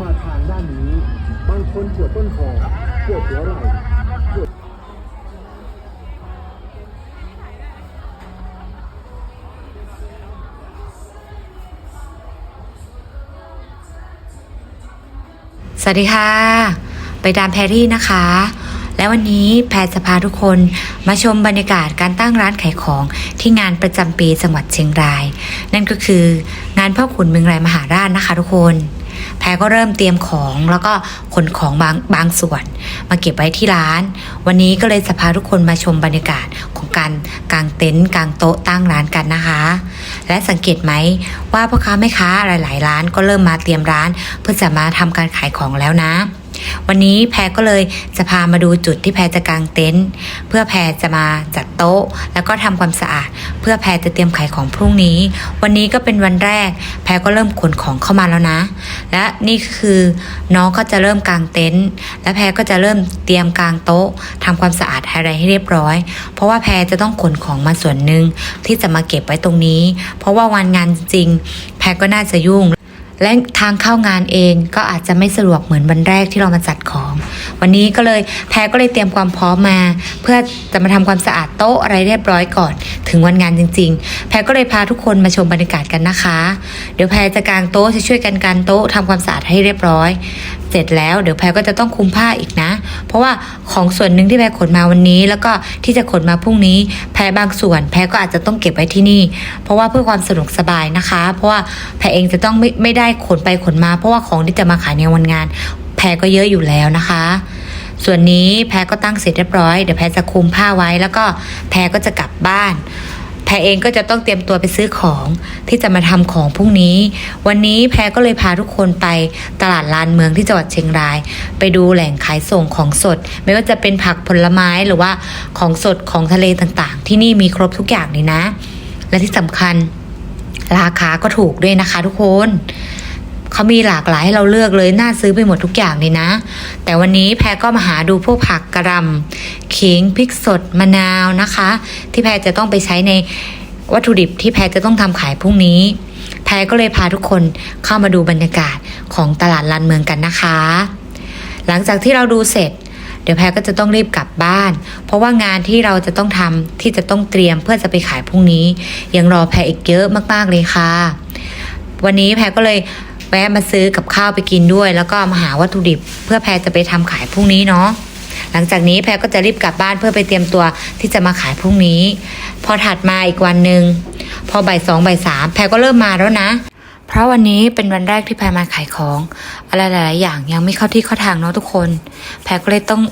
มาทางด้านนี้ บางคนปวดต้นคอปวดหัวไหล่ปวดสวัสดีค่ะ ไปดามแพรรี่นะคะ และวันนี้แพรจะพาทุกคนมาชมบรรยากาศการตั้งร้านขายของที่งานประจำปีจังหวัดเชียงราย นั่นก็คืองานพ่อขุนเมืองไรมหาราชนะคะทุกคน แพรก็เริ่มเตรียมของแล้วก็ขนของบางบางส่วน มาเก็บไว้ที่ร้าน วันนี้ก็เลยจะพาทุกคนมาชมบรรยากาศของการกางเต็นท์กางโต๊ะตั้งร้านกันนะคะ และสังเกตไหมว่าพ่อค้าแม่ค้าหลาย ๆ ร้านก็เริ่มมาเตรียมร้าน เพื่อจะมาทำการขายของแล้วนะ วันนี้แพรก็เลยจะพามาดูจุดที่แพรจะกางเต็นท์เพื่อแพรจะมาจัดโต๊ะ แล้วก็ทำความสะอาด เพื่อแพรจะเตรียมขายของพรุ่งนี้ วันนี้ก็เป็นวันแรก แพรก็เริ่มขนของเข้ามาแล้วนะ และนี่คือน้องก็จะเริ่มกางเต็นท์และแพรก็จะเริ่มเตรียมกางโต๊ะทำความสะอาดอะไรให้เรียบร้อย เพราะว่าแพรจะต้องขนของมาส่วนหนึ่งที่จะมาเก็บไว้ตรงนี้ เพราะว่าวันงานจริง แพรก็น่าจะยุ่ง และทางเข้างานเองก็อาจจะไม่สะดวกเหมือนวันแรกที่เรามาจัดของ วันนี้ก็เลยแพรก็เลยเตรียมความพร้อมมา เพื่อจะมาทำความสะอาดโต๊ะอะไรเรียบร้อยก่อน ถึงวันงานจริง ๆ แพรก็เลยพาทุกคนมาชมบรรยากาศกันนะคะ เดี๋ยวแพรจะกางโต๊ะจะช่วยกันกางโต๊ะทำความสะอาดให้เรียบร้อย เสร็จแล้วเดี๋ยวแพรก็จะต้องคุมผ้าอีกนะ เพราะว่าของส่วนหนึ่งที่แพรขนมาวันนี้ แล้วก็ที่จะขนมาพรุ่งนี้ แพรบางส่วน แพรก็อาจจะต้องเก็บไว้ที่นี่ เพราะว่าเพื่อความสะดวกสบายนะคะ เพราะว่าแพรเองจะต้องไม่ไม่ได้ขนไปขนมา เพราะว่าของที่จะมาขายในวันงาน แพรก็เยอะอยู่แล้วนะคะ ส่วนนี้แพรก็ตั้งเสร็จเรียบร้อยเดี๋ยวแพรจะคุมผ้าไว้ แล้วก็แพรก็จะกลับบ้าน แพรเองก็จะต้องเตรียมตัวไปซื้อของที่จะมาทำของพรุ่งนี้ วันนี้แพรก็เลยพาทุกคนไปตลาดลานเมืองที่จังหวัดเชียงราย ไปดูแหล่งขายส่งของสด ไม่ว่าจะเป็นผักผลไม้หรือว่าของสดของทะเลต่างๆ ที่นี่มีครบทุกอย่างเลยนะ และที่สำคัญราคาก็ถูกด้วยนะคะทุกคน เขามีหลากหลายให้เราเลือกเลยน่าซื้อไปหมดทุกอย่างเลยนะ แต่วันนี้แพรก็มาหาดูพวกผักกระลำขิงพริกสดมะนาวนะคะ ที่แพรจะต้องไปใช้ในวัตถุดิบที่แพรจะต้องทำขายพรุ่งนี้ แพรก็เลยพาทุกคนเข้ามาดูบรรยากาศของตลาดลานเมืองกันนะคะ หลังจากที่เราดูเสร็จเดี๋ยวแพรก็จะต้องรีบกลับบ้าน เพราะว่างานที่เราจะต้องทำที่จะต้องเตรียมเพื่อจะไปขายพรุ่งนี้ ยังรอแพรอีกเยอะมากๆเลยค่ะ วันนี้แพรก็เลย แวะมาซื้อกับข้าวไปกินด้วย แล้วก็มาหาวัตถุดิบ เพื่อแพรจะไปทำขายพรุ่งนี้เนาะหลังจากนี้แพรก็จะรีบกลับบ้านเพื่อไปเตรียมตัวที่จะมาขายพรุ่งนี้ พอถัดมาอีกวันหนึ่งพอบ่ายสองบ่ายสามแพรก็เริ่มมาแล้วนะ เพราะวันนี้เป็นวันแรกที่แพรมาขายของ อะไรหลาย ๆ อย่างยังไม่เข้าที่เข้าทางเนาะทุกคน แพรก็เลยต้อง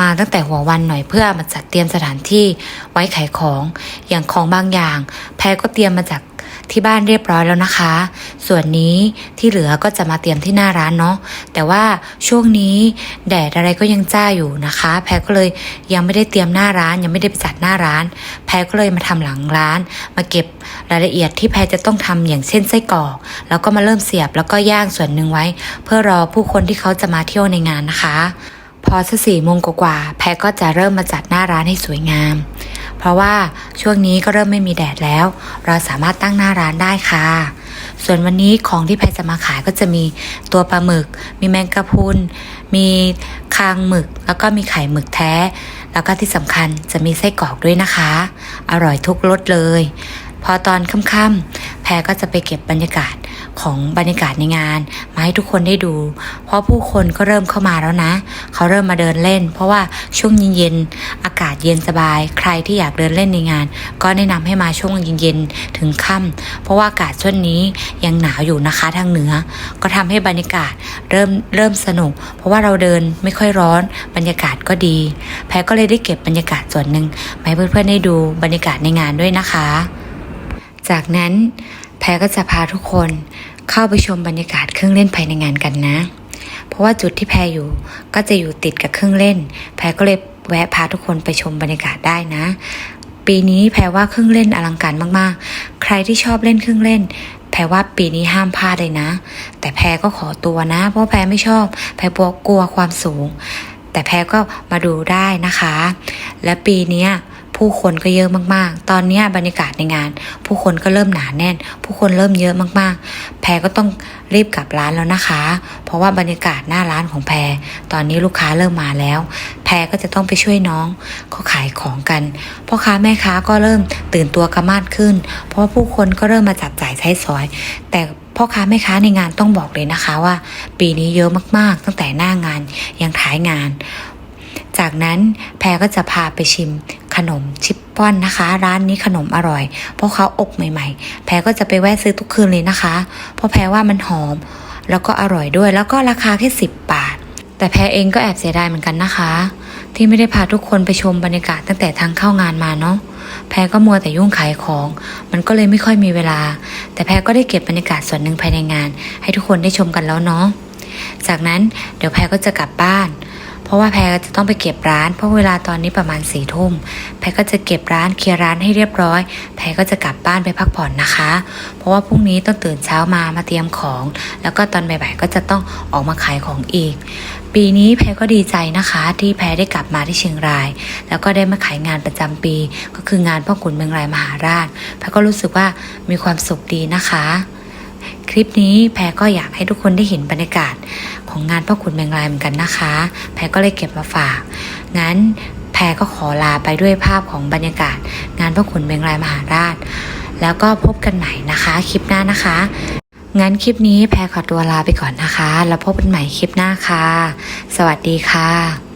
มาตั้งแต่หัววันหน่อยเพื่อมาจัดเตรียมสถานที่ไว้ขายของ อย่างของบางอย่าง แพรก็เตรียมมาจาก ที่บ้านเรียบร้อยแล้วนะคะ ส่วนนี้ที่เหลือก็จะมาเตรียมที่หน้าร้านเนาะแต่ว่าช่วงนี้แดดอะไรก็ยังจ้าอยู่นะคะ แพรก็เลยยังไม่ได้เตรียมหน้าร้าน ยังไม่ได้ไปจัดหน้าร้าน แพรก็เลยมาทำหลังร้าน มาเก็บรายละเอียดที่แพรจะต้องทำอย่างเช่นไส้กรอกแล้วก็มาเริ่มเสียบแล้วก็ย่างส่วนหนึ่งไว้ เพื่อรอผู้คนที่เขาจะมาเที่ยวในงานนะคะ พอสักสี่โมงกว่าแพรก็จะเริ่มมาจัดหน้าร้านให้สวยงาม เพราะว่าช่วงนี้ก็เริ่มไม่มีแดดแล้ว เราสามารถตั้งหน้าร้านได้ค่ะ ส่วนวันนี้ของที่แพรจะมาขายก็จะมีตัวปลาหมึก มีแมงกะพรุน มีคางหมึก แล้วก็มีไข่หมึกแท้ แล้วก็ที่สำคัญจะมีไส้กรอกด้วยนะคะ อร่อยทุกรสเลย พอตอนค่ำๆแพรก็จะไปเก็บบรรยากาศ ของบรรยากาศในงาน มาให้ทุกคนได้ดู เพราะผู้คนก็เริ่มเข้ามาแล้วนะ เขาเริ่มมาเดินเล่น เพราะว่าช่วงเย็นๆอากาศเย็นสบาย ใครที่อยากเดินเล่นในงาน ก็แนะนำให้มาช่วงเย็นๆถึงค่ำเพราะว่าอากาศช่วงนี้ยังหนาวอยู่นะคะทางเหนือ ก็ทำให้บรรยากาศเริ่มเริ่มสนุก เพราะว่าเราเดินไม่ค่อยร้อน บรรยากาศก็ดี แพรก็เลยได้เก็บบรรยากาศส่วนหนึ่งมาให้เพื่อนๆได้ดูบรรยากาศในงานด้วยนะคะ จากนั้น รก็จะพาทุกคนเข้าไปชมบรรยากาศเครื่องเล่นภายในงานกันนะ เพราะว่าจุดที่แพรอยู่ก็จะอยู่ติดกับเครื่องเล่น แพรก็เลยแวะพาทุกคนไปชมบรรยากาศได้นะ ปีนี้แพรว่าเครื่องเล่นอลังการมากๆ ใครที่ชอบเล่นเครื่องเล่น แพรว่าปีนี้ห้ามพลาดเลยนะ แต่แพรก็ขอตัวนะ เพราะแพรไม่ชอบ แพรกลัวความสูง แต่แพรก็มาดูได้นะคะ และปีนี้ ผู้คนก็เยอะมากๆ ตอนนี้บรรยากาศในงาน ผู้คนก็เริ่มหนาแน่น ผู้คนเริ่มเยอะมากๆ แพรก็ต้องรีบกลับร้านแล้วนะคะ เพราะว่าบรรยากาศหน้าร้านของแพร ตอนนี้ลูกค้าเริ่มมาแล้ว แพรก็จะต้องไปช่วยน้องเขาขายของกันพ่อค้าแม่ค้าก็เริ่มตื่นตัวกันมากขึ้น เพราะว่าผู้คนก็เริ่มมาจับจ่ายใช้สอย แต่พ่อค้าแม่ค้าในงานต้องบอกเลยนะคะว่า ปีนี้เยอะมากๆ ตั้งแต่หน้างานยังท้ายงาน จากนั้นแพรก็จะพาไปชิม นมชิปป้อนนะคะ ร้านนี้ขนมอร่อย เพราะเขาอบใหม่ ๆ แพรก็จะไปแวะซื้อทุกคืนเลยนะคะ เพราะแพรว่ามันหอม แล้วก็อร่อยด้วยแล้วก็ราคาแค่สิบบาท แต่แพรเองก็แอบเสียดายเหมือนกันนะคะ ที่ไม่ได้พาทุกคนไปชมบรรยากาศตั้งแต่ทางเข้างานมาเนาะแพรก็มัวแต่ยุ่งขายของ มันก็เลยไม่ค่อยมีเวลา แต่แพรก็ได้เก็บบรรยากาศส่วนหนึ่งภายในงาน ให้ทุกคนได้ชมกันแล้วเนาะจากนั้นเดี๋ยวแพรก็จะกลับบ้าน ราะว่าแพรจะต้องไปเก็บร้าน เพราะเวลาตอนนี้ประมาณสี่ทุ่มแพรก็จะเก็บร้านเคลียร์ร้านให้เรียบร้อย แพรก็จะกลับบ้านไปพักผ่อนนะคะ เพราะว่าพรุ่งนี้ต้องตื่นเช้ามามาเตรียมของ แล้วก็ตอนบ่ายๆก็จะต้องออกมาขายของอีก ปีนี้แพรก็ดีใจนะคะ ที่แพรได้กลับมาที่เชียงราย แล้วก็ได้มาขายงานประจำปี ก็คืองานพ่อขุนเมืองรายมหาราชแพรก็รู้สึกว่ามีความสุขดีนะคะ คลิปนี้แพรก็อยากให้ทุกคนได้เห็นบรรยากาศ ของงานพ่อขุนแมงรายเหมือนกันนะคะ แพรก็เลยเก็บมาฝาก งั้นแพรก็ขอลาไปด้วยภาพของบรรยากาศ งานพ่อขุนแมงรายมหาราช แล้วก็พบกันใหม่นะคะคลิปหน้านะคะ งั้นคลิปนี้แพรขอตัวลาไปก่อนนะคะ แล้วพบกันใหม่คลิปหน้าค่ะ สวัสดีค่ะ